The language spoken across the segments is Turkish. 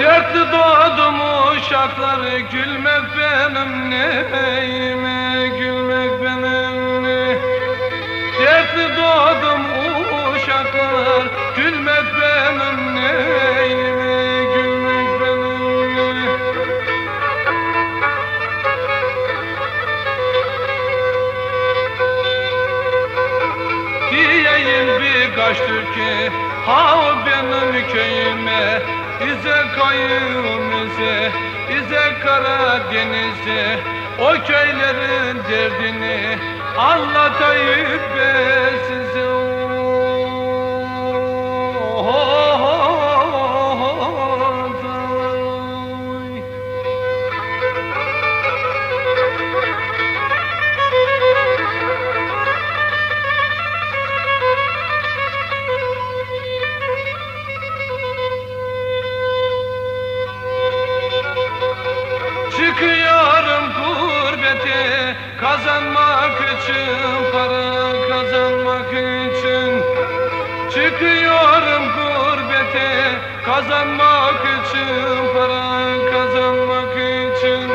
Dertli doğdum uşakları gülmek benim neyime ha benim köyüme İze kayığımıza, İze Karadeniz'e O köylerin derdini anlatayım ben size Çıkıyorum gurbete kazanmak için para kazanmak için.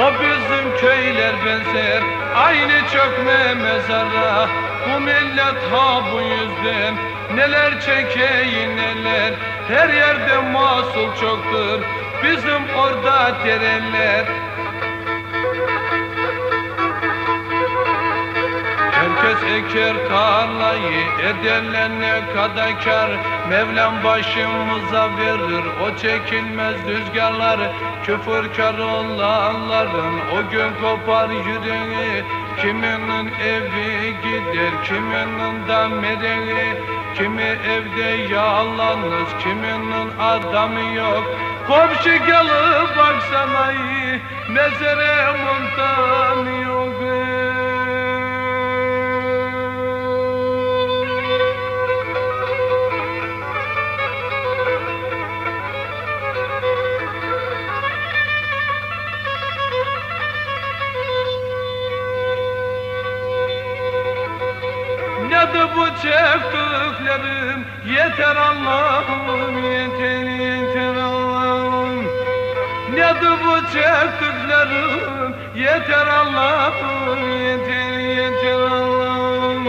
O bizim köyler benzer Aynı çökme mezara. Bu millet ha bu yüzden Neler çekeyi neler. Her yerde mahsul çoktur Bizim orada dereler Herkes eker tarlayı ederler ne kadar Mevlam başımıza verir o çekilmez rüzgarlar. Küfürkar olanların o gün kopar yüreği. Kiminin evi gider kiminin da mereği Kimi evde yalnız kiminin adamı yok. Komşu gelip baksana mezere montan Nedir bu çektiklerim Yeter Allah'ım yeter yeter Allah'ım. Nedir bu çektiklerim Yeter Allah'ım yeter yeter Allah'ım.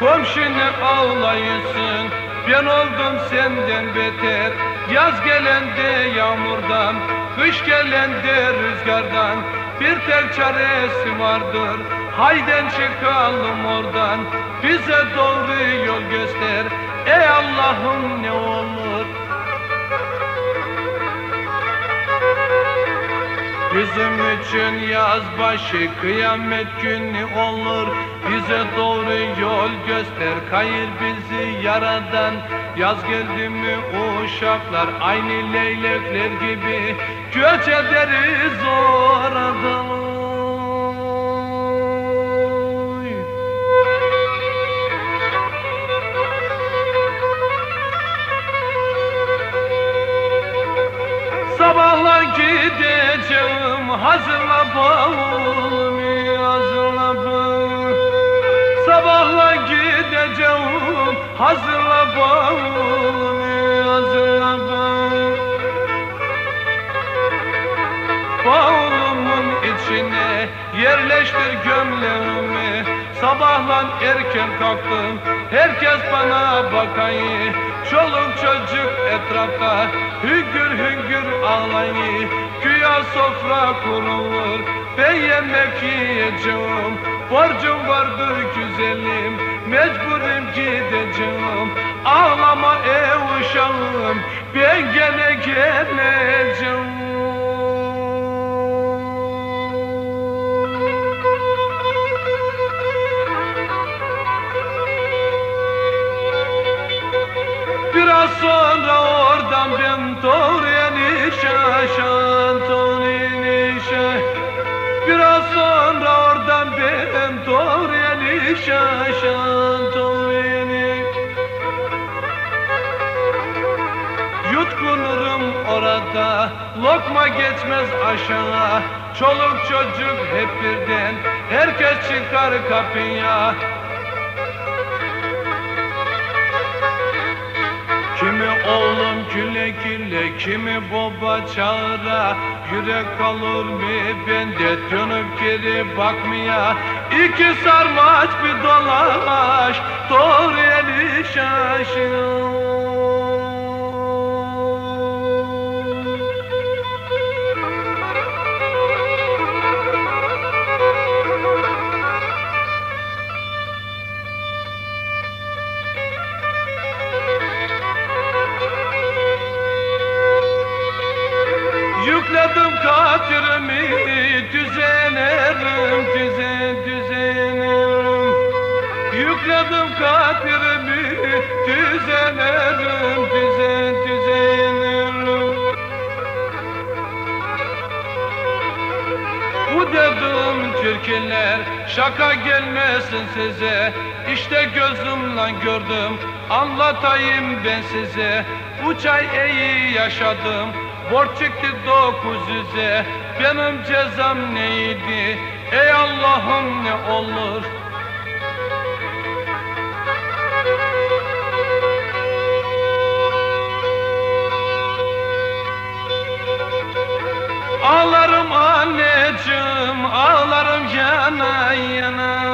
Komşunu ağlayısın Ben oldum senden beter. Yaz gelende yağmurdan Kış gelende rüzgardan. Bir tek çaresi vardır Hayden çıkalım oradan Bize doğru yol göster. Ey Allah'ım ne olur. Bizim için yaz başı kıyamet günü olur. Bize doğru yol göster kayır bizi yaradan. Yaz geldi mi uşaklar aynı leylekler gibi. Göç ederiz oradan Sabahla gideceğim hazırla bavulumu hazırla bavulumu Sabahla gideceğim hazırla bavulumu hazırla bavulumu Bavulumun içine yerleştir gömleğimi. Sabahlan erken kalktım Herkes bana bakayı Çoluk çocuk etrafta Hüngür hüngür ağlayı. Güya sofra kurulur Ben yemek yiyeceğim Borcum vardır güzelim Mecburum gideceğim. Ağlama ey uşağım Ben gene geleceğim sonra oradan ben doğruya nişan Doğruya nişan köyden doğru eli şaşan doğru Yutkunurum orada Lokma geçmez aşağı. Çoluk çocuk hep birden Herkes çıkar kapıya Kimi oğlum küle küle Kimi baba çağıra. Yürek kalır mı bende Dönüp geri bakmaya. İki sarmaç bir dolaş Doğru eli şaşır düzenerim düzen düzenerim Yükledim katirimi düzenerim düzen düzenerim Bu dedim Türkler şaka gelmesin size. İşte gözümle gördüm anlatayım ben size. Üç ay iyi yaşadım borç çıktı dokuz yüze. Benim cezam neydi? Ey Allah'ım ne olur? Ağlarım anneciğim, ağlarım yana yana,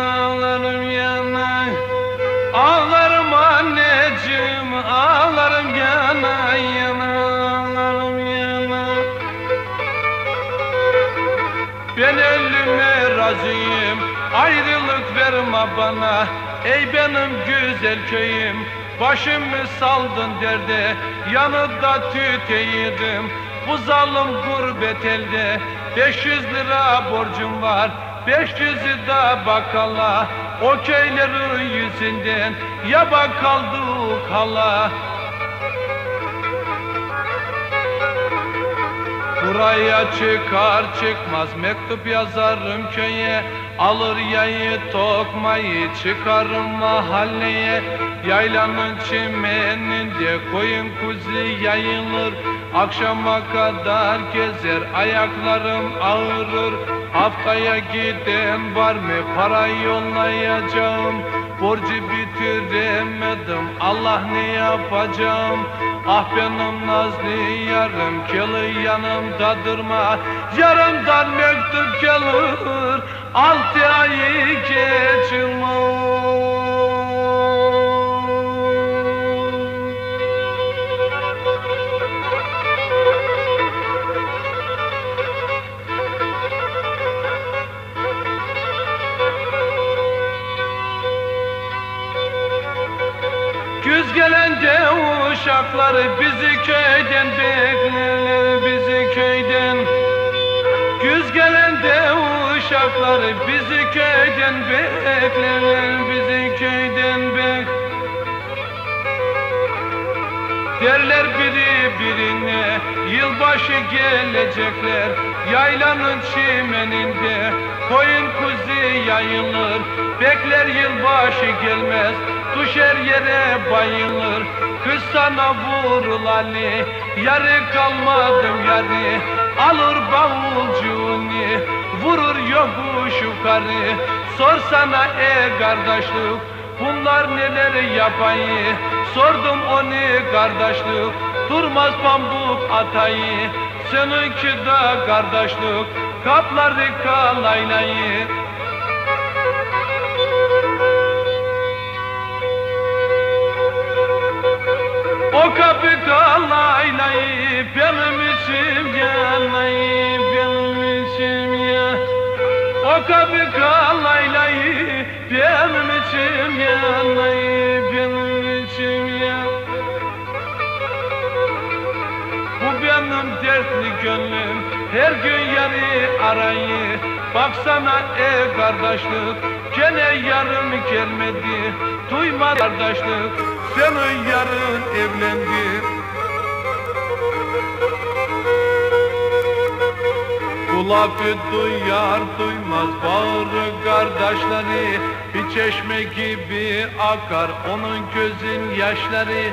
bana. Ey benim güzel köyüm, başımı saldın derde, yanında tüteydim. Bu zalim gurbet elde 500 lira borcum var 500'ü da bakala O köylerin yüzünden Ya bakaldık hala Buraya çıkar çıkmaz mektup yazarım köye Alır yayı tokmayı çıkarım mahalleye. Yaylanın çimeninde koyun kuzu yayılır. Akşama kadar gezer ayaklarım ağrır. Haftaya giden var mı? Para yollayacağım Borcu bitiremedim Allah ne yapacağım? Ah benim nazlı yarım keli yanımda durma Yarımdan mektup gelir altı ayı geçilmez Güz gelende uşakları bizi köyden beklerler bizi köyden. Güz gelende uşakları bizi köyden beklerler bizi köyden bek Derler biri birine yılbaşı gelecekler Yaylanın çimeninde koyun kuzu yayılır. Bekler yılbaşı gelmez düşer yere bayılır. Kız sana vurul Ali yarı kalmadım yarı. Alır bavulcuğunu vurur yokuş yukarı. Sorsana e kardeşlik Bunlar neler yapayı? Sordum onu kardeşlik Durmaz pambuk atayı Seninki de kardeşlik Kapları kalaylayı. O kapı kalaylayı Benim içim yanayı Benim içim ya. O kapı kalaylayı Benim içim yanayı gönlüm Her gün yarı arayı. Baksana e kardeşlik Gene yarım gelmedi. Duyma kardeşlik Senin yarın evlendi lafı duyar duymaz bağırır kardeşleri. Bir çeşme gibi akar onun gözün yaşları.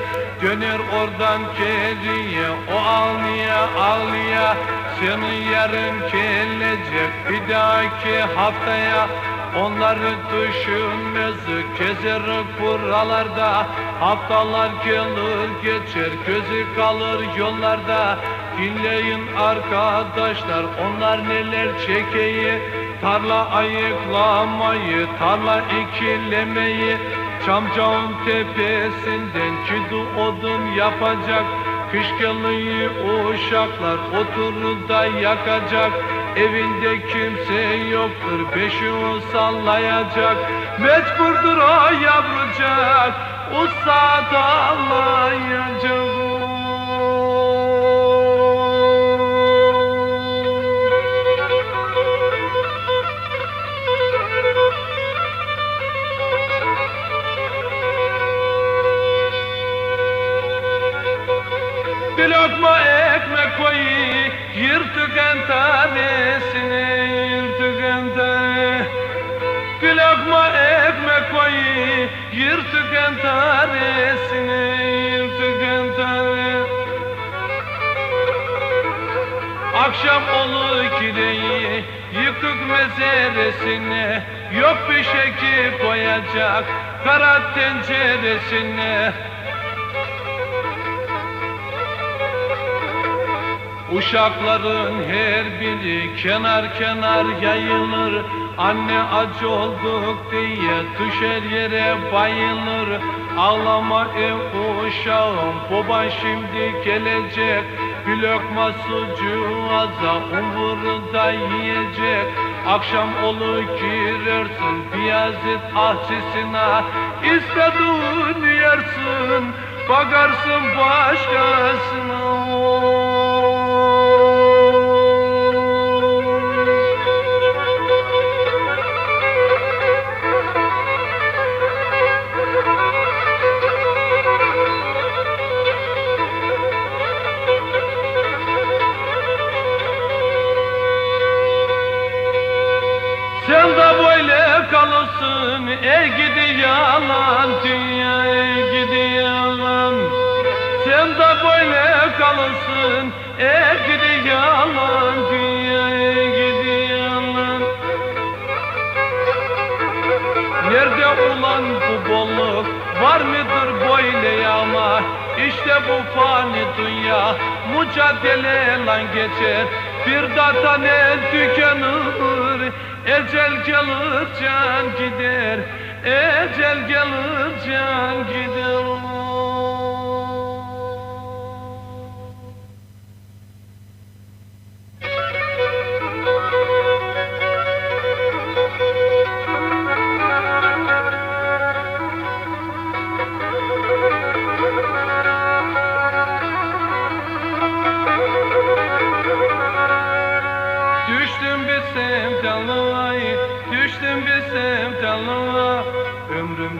Döner oradan geriye o ağlıya ağlıya Seni yarın gelecek bir dahaki haftaya. Onları düşünmez keser buralarda. Haftalar gelir geçer gözü kalır yollarda Dinleyin arkadaşlar onlar neler çekeyi? Tarla ayıklamayı, tarla ikilemeyi Çamcağın tepesinden çidu odun yapacak. Kış geliyor uşaklar oturur da yakacak. Evinde kimse yoktur beşiği sallayacak. Mecburdur o yavrucak usta dallayacak Bir lokma ekmek koy Yırtık tanesini Yırtık tane Bir lokma ekmek koy Yırtık tanesini Yırtık tane Akşam olur kireyi Yıkık mezeresine Yok bir şeki koyacak Kara tenceresine Uşakların her biri kenar kenar yayılır. Anne acı olduk diye düşer yere bayılır. Ağlama ev uşağım baban şimdi gelecek. Bir lokma sucuğu aza umurunda yiyecek. Akşam olur girersin Biyazıt ahçısına İstediğini yersin Bakarsın başkasına ey gidi yalan dünya ey gidi yalan Sen de böyle kalırsın ey gidi yalan dünya ey gidi yalan Nerede ulan bu bolluk? Var mıdır böyle yağma İşte bu fani dünya mücadele lan geçer. Bir data ne tükenir Ecel gelir can gider Ecel gelir can gider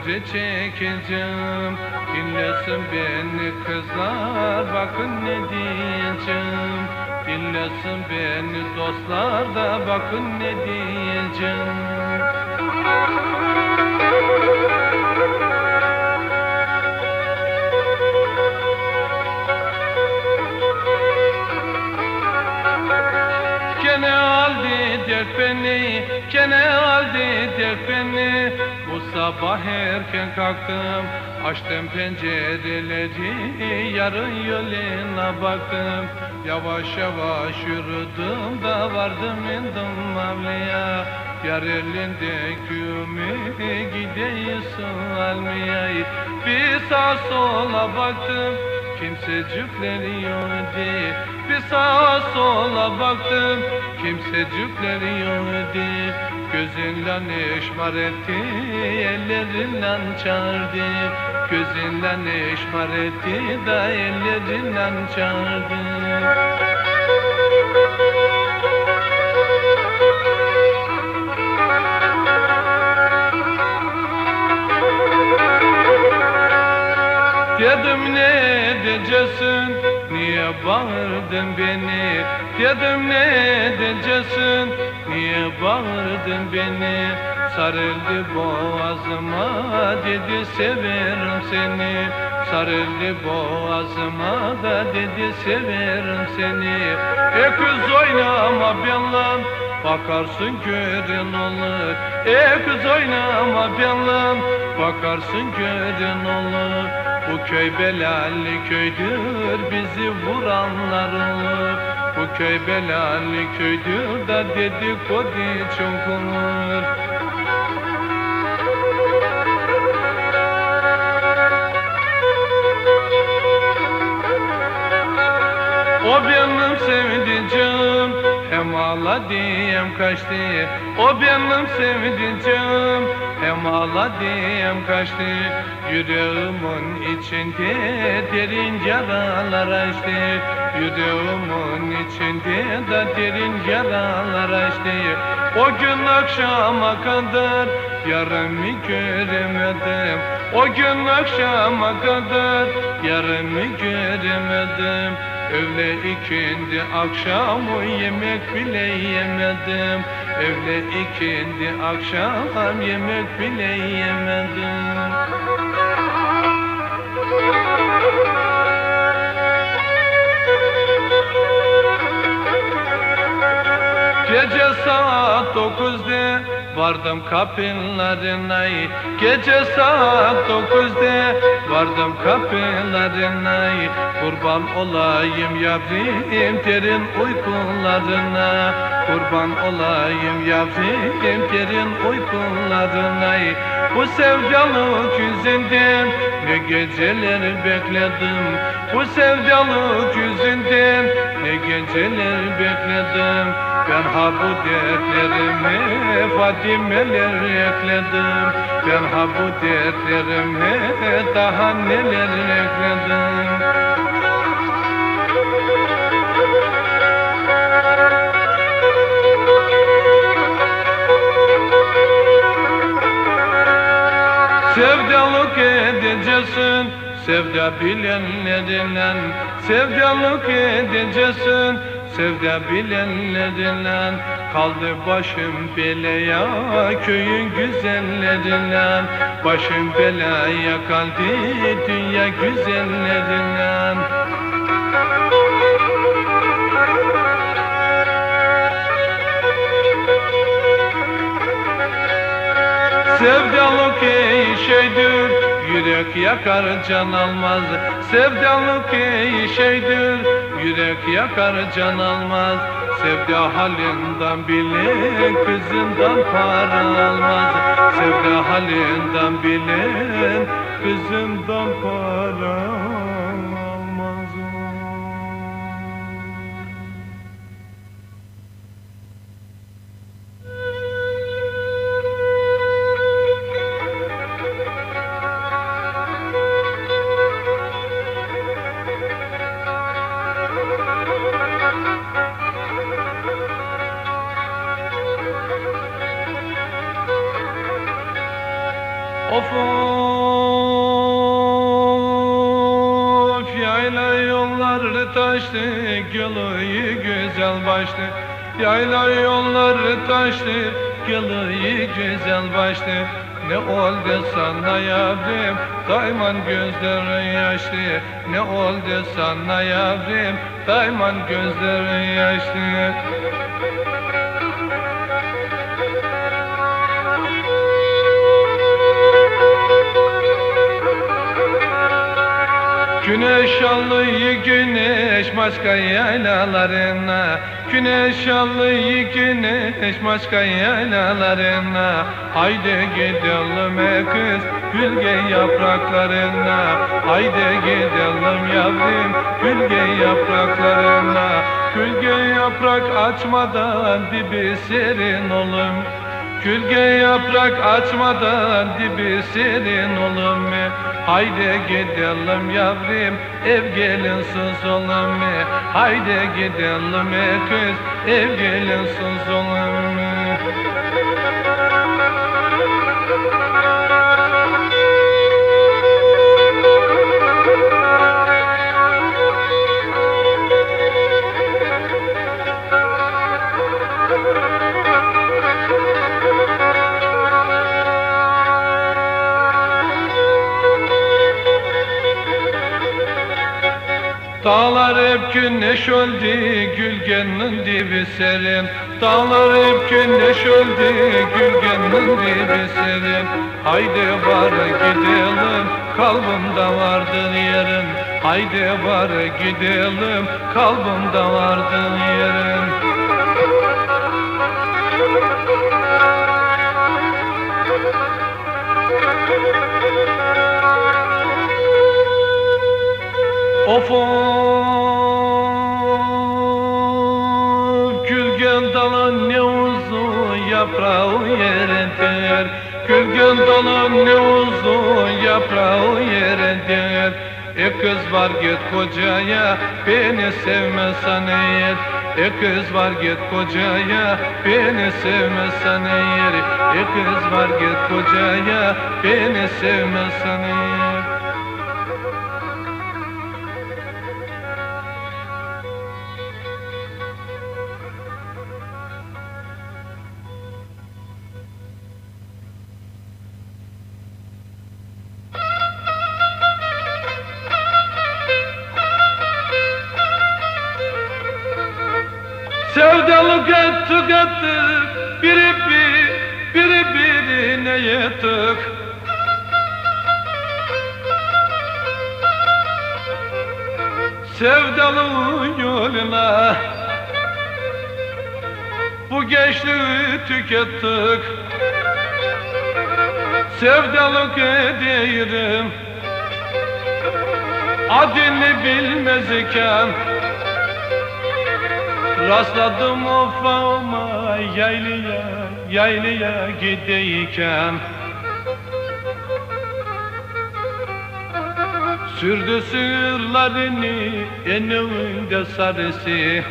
Ömrümce çekeceğim, dinlesin beni kızlar. Bakın ne diyeceğim, dinlesin beni dostlar da Bakın ne diyeceğim sabah erken kalktım, açtım pencereleri Yarın yoluna baktım, yavaş yavaş yürüdüm da vardım indim avluya Yar elinde gümü gidiyorsun almaya Bir sağ sola baktım, kimsecikleri yoktu Bir sağa sola baktım kimsecikleri yoktu Gözünle işmar etti ellerinden çağırdı. Gözünle işmar etti da ellerinden çağırdı. Dedim ne edeceksin? Niye bağırdın beni? Dedim ne edeceksin Niye bağırdın beni Sarıldı boğazıma Dedi severim seni. Sarıldı boğazıma da dedi severim seni. Kız oynama benimle Bakarsın görün olur. E kız oynama benimle Bakarsın görün olur. Bu köy belalı köydür Bizi vuranlar olur köy belalı köydür Da dedikodu çok olur O benim sevdiceğim Hem ağladı hem kaçtı. O benim sevdiceğim Hem ağladı hem kaçtı. Yüreğimin içinde derin yaralar açtı Yüreğimin içinde de derin yaralar açtı. O gün akşama kadar yarımı göremedim O gün akşama kadar yarımı göremedim Öğle ikindi akşamı yemek bile yemedim. Öğle ikindi akşam yemek bile yemedim Gece saat dokuzda vardım kapılarına Gece saat dokuzda vardım kapılarına Kurban olayım yavrum derin uykularına. Kurban olayım yavrum derin uykularına. Bu sevdalık yüzünden ne geceler bekledim. Bu sevdalık yüzünden ne geceler bekledim ben ha bu dertlerime Fatimeler ekledim. Ben ha bu dertlerime daha neler ekledim. Sevdalık edeceksin Sevda bilenlerinden. Sevdalık edeceksin Sevda bilenlerinden Kaldı başım belaya Köyün güzellerinden. Başım belaya kaldı Dünya güzellerinden. Sevdalık ey şeydir Yürek yakar can almaz. Sevdalık ey şeydir Yürek yakar can almaz. Sevda halinden bilen Kızından para almaz. Sevda halinden bilen Kızından para almaz taştı Gülüyü güzel baştı. Yayla yolları taştı Gülüyü güzel baştı. Ne oldu sana yavrum Dayman gözlerin yaşlı Ne oldu sana yavrum? Dayman gözlerin yaşlı. Güneş alıyı güneş başka yaylalarına. Güneş alıyı güneş başka yaylalarına. Haydi gidelim kız gülge yapraklarına Haydi gidelim yavrum. Gülge yapraklarına Gülge yaprak açmadan dibi serin olum Gülge yaprak açmadan dibi serin olum Haydi gidelim yavrum ev gelin sus olum Haydi gidelim ey kız ev gelin sus olum hep güneş öldü gülgenin dibi serin Dağlar hep güneş öldü gülgenin dibi serin Haydi var gidelim kalbimde vardın yerin Haydi var gidelim kalbimde vardın yerin Of of Gülgen dalı ne uzun yaprağı yeridir E kız var git kocaya beni sevmezsen eğer. E kız var git kocaya beni sevmezsen eğer. E kız var git kocaya beni sevmezsen eğer Sevdalık ettik biri bir, biri birine yettik Sevdalığın yoluna bu gençliği tükettik. Sevdalık edeyim adını bilmez iken Rastladım ufağıma yaylıya, yaylıya gideyken. Sürdü sığırlarını eninde sarısı.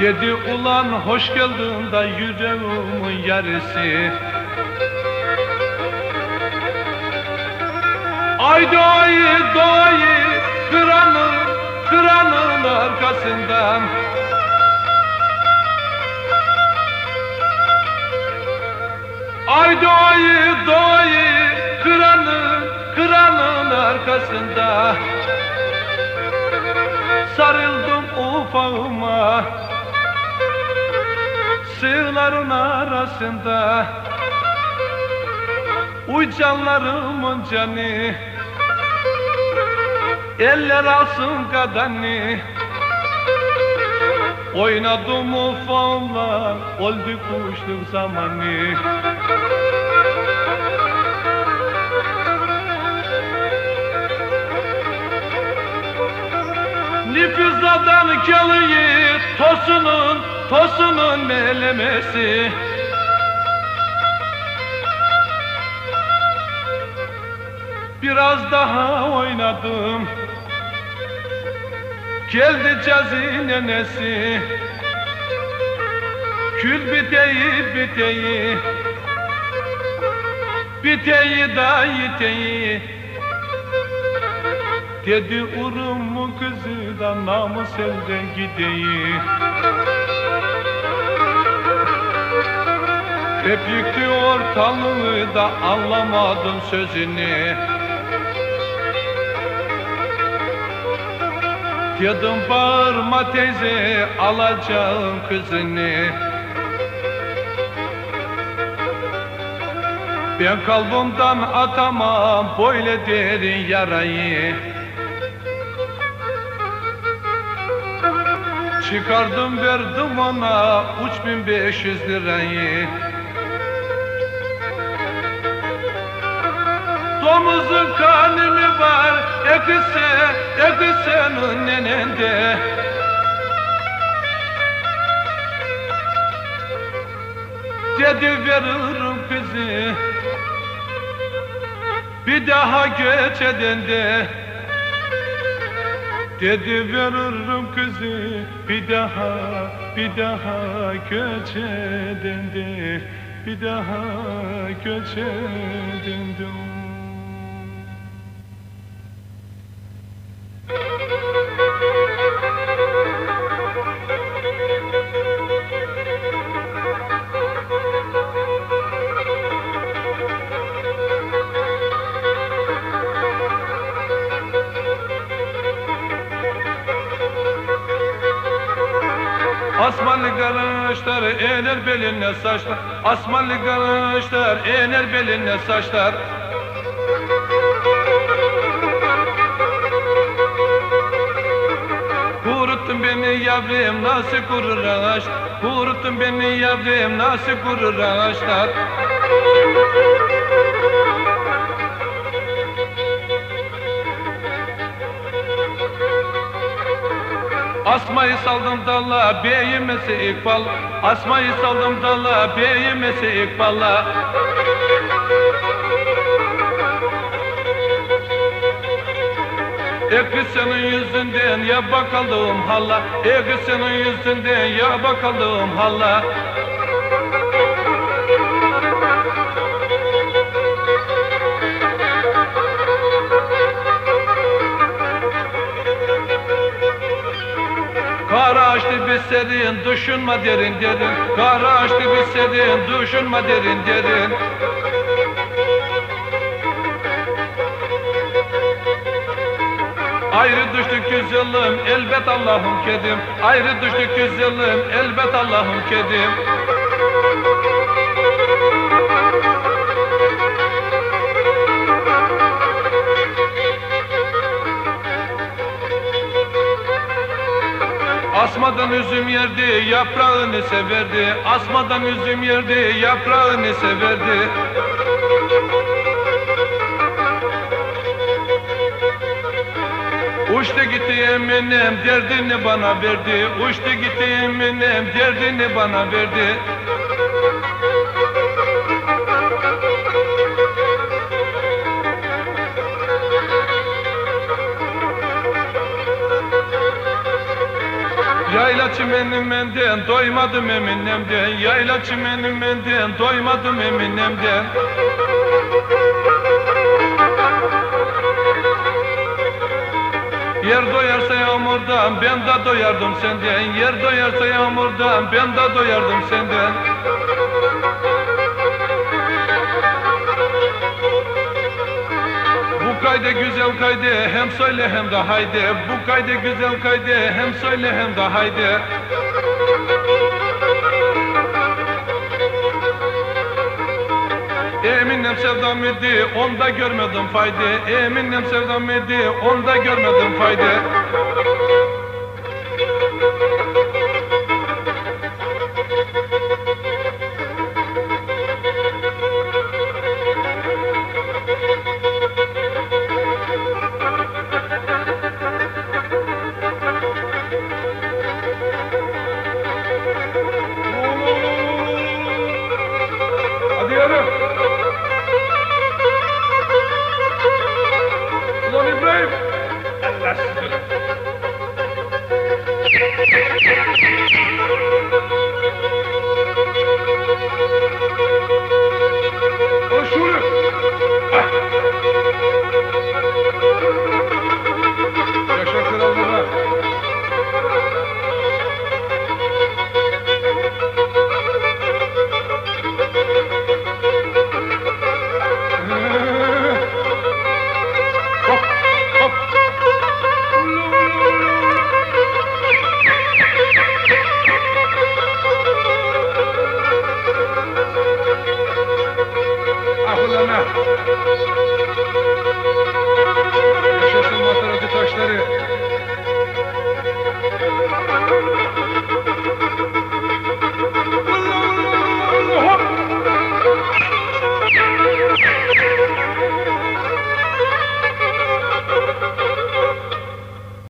Dedi ulan hoş geldin da yüreğimin yarısı. Ay doğayı doğayı kıranın kıranın arkasından. Ay doğayı doğayı kıranın kıranın arkasında. Sarıldım ufağıma Sığların arasında. Uy canlarımın canı Eller alsın kadanı Oynadım ufamla Oldu kuşluk zamanı Nüfuzadan kalıyı Tosunun, tosunun melemesi Biraz daha oynadım Geldi cazi nenesi Kül biteyi biteyi. Biteyi da yiteyi. Dedi urumun kızı da namus elden gideyi. Hep yıktı ortalığı da anlamadım sözünü Dedim bağırma teyze alacağım kızını. Ben kalbimden atamam böyle derin yarayı. Çıkardım verdim ona üç bin beş yüz lirayı. Domuzun kanı mı var ekse eksenin nenende? Dedi veririm kızı. Bir daha göç edende. Dedi veririm kızı. Bir daha bir daha göç edende. Bir daha göç edende Garajlar ener beline saçlar. Asmalı garajlar ener beline saçlar. Kuruttun beni yavrum nasıl kurur ağaç Kuruttun beni yavrum nasıl kurur ağaçlar Asmayı saldım dalla beyimesi ikbal. Asmayı saldım dalla beyimesi ikballa Eki senin yüzünden ya bakalım halla Eki senin yüzünden ya bakalım halla bir düşünme derin derin. Kara açtı bir serin, düşünme derin derin. Ayrı düştük güzelim, elbet Allah'ım kedim. Ayrı düştük güzelim, elbet Allah'ım kedim Asmadan üzüm yerdi, yaprağını severdi. Asmadan üzüm yerdi, yaprağını severdi. Uçtu gitti eminim, derdini bana verdi. Uçtu gitti eminim, derdini bana verdi Yayla çimenimden doymadım eminemden. Yayla çimenimden doymadım eminemden. Yer doyarsa yağmurdan ben de doyardım senden. Yer doyarsa yağmurdan ben de doyardım senden Bu kaydı güzel kaydı hem söyle hem de haydi. Bu kaydı güzel kaydı hem söyle hem de haydi. Eminem sevdam idi onda görmedim fayda Eminem sevdam idi onda görmedim fayda